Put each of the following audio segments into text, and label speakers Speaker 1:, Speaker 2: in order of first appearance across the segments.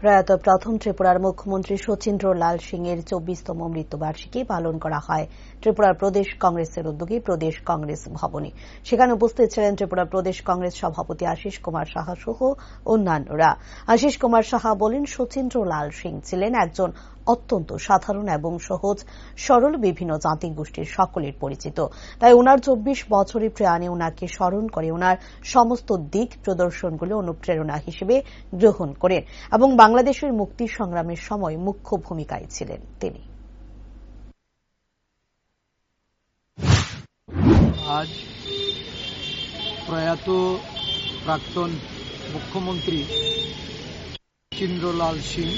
Speaker 1: প্রয়াত প্রথম ত্রিপুরার মুখ্যমন্ত্রী শচীন্দ্র লাল সিং এর চব্বিশতম মৃত্যুবার্ষিকী পালন করা হয়। ত্রিপুরার প্রদেশ কংগ্রেসের উদ্যোগে প্রদেশ কংগ্রেস ভবনে। সেখানে উপস্থিত ছিলেন ত্রিপুরা প্রদেশ কংগ্রেস সভাপতি আশিস কুমার সাহা সহ অন্যান্যরা। আশিস কুমার সাহা বলেন, শচীন্দ্র লাল সিং ছিলেন একজন অত্যন্ত সাধারণ এবং সহজ, সরল বিভিন্ন জাতি গোষ্ঠীর সকলের পরিচিত। তাই ওনার চব্বিশ বছরের প্রয়াণে ওনাকে স্মরণ করে ওনার সমস্ত দিক প্রদর্শনগুলো অনুপ্রেরণা হিসেবে গ্রহণ করেন এবং বাংলাদেশের মুক্তি সংগ্রামের সময় মুখ্য ভূমিকায় ছিলেন তিনি।
Speaker 2: আজ প্রয়াত প্রাক্তন মুখ্যমন্ত্রী চন্দ্রলাল সিং,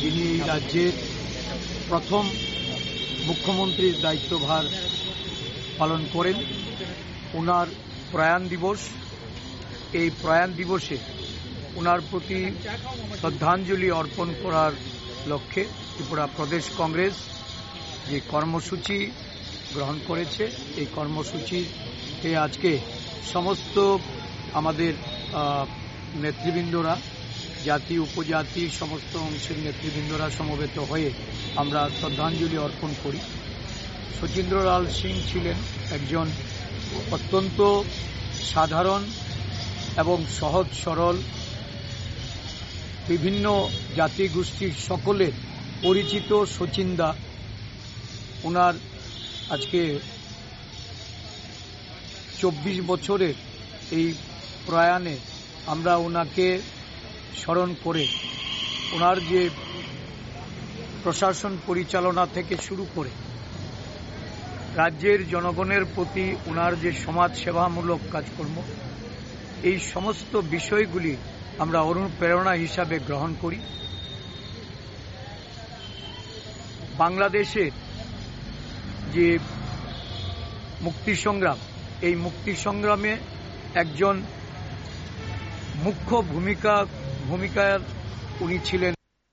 Speaker 2: যিনি এই রাজ্যের প্রথম মুখ্যমন্ত্রীর দায়িত্বভার পালন করেন ওনার প্রয়াণ দিবস, এই প্রয়াণ দিবসে ওনার প্রতি শ্রদ্ধাঞ্জলি অর্পণ করার লক্ষ্যে ত্রিপুরা প্রদেশ কংগ্রেস যে কর্মসূচি গ্রহণ করেছে, এই কর্মসূচিতে আজকে সমস্ত আমাদের নেতৃবৃন্দরা, জাতি, উপজাতি, সমস্ত অংশের নেতৃবৃন্দরা সমবেত হয়ে আমরা শ্রদ্ধাঞ্জলি অর্পণ করি। শচীন্দ্রলাল সিং ছিলেন একজন অত্যন্ত সাধারণ এবং সহজ সরল বিভিন্ন জাতি গোষ্ঠীর সকলের পরিচিত সচিন্দা। ওনার আজকে চব্বিশ বছরের এই প্রয়াণে আমরা ওনাকে স্মরণ করে, ওনার যে প্রশাসন পরিচালনা থেকে শুরু করে, রাজ্যের জনগণের প্রতি ওনার যে সমাজ সেবামূলক কাজকর্ম, এই সমস্ত বিষয়গুলি আমরা অনুপ্রেরণা হিসাবে গ্রহণ করি। বাংলাদেশের যে মুক্তি সংগ্রাম, এই মুক্তি সংগ্রামে একজন মুখ্য ভূমিকা, ভূমিকায় উনি ছিলেন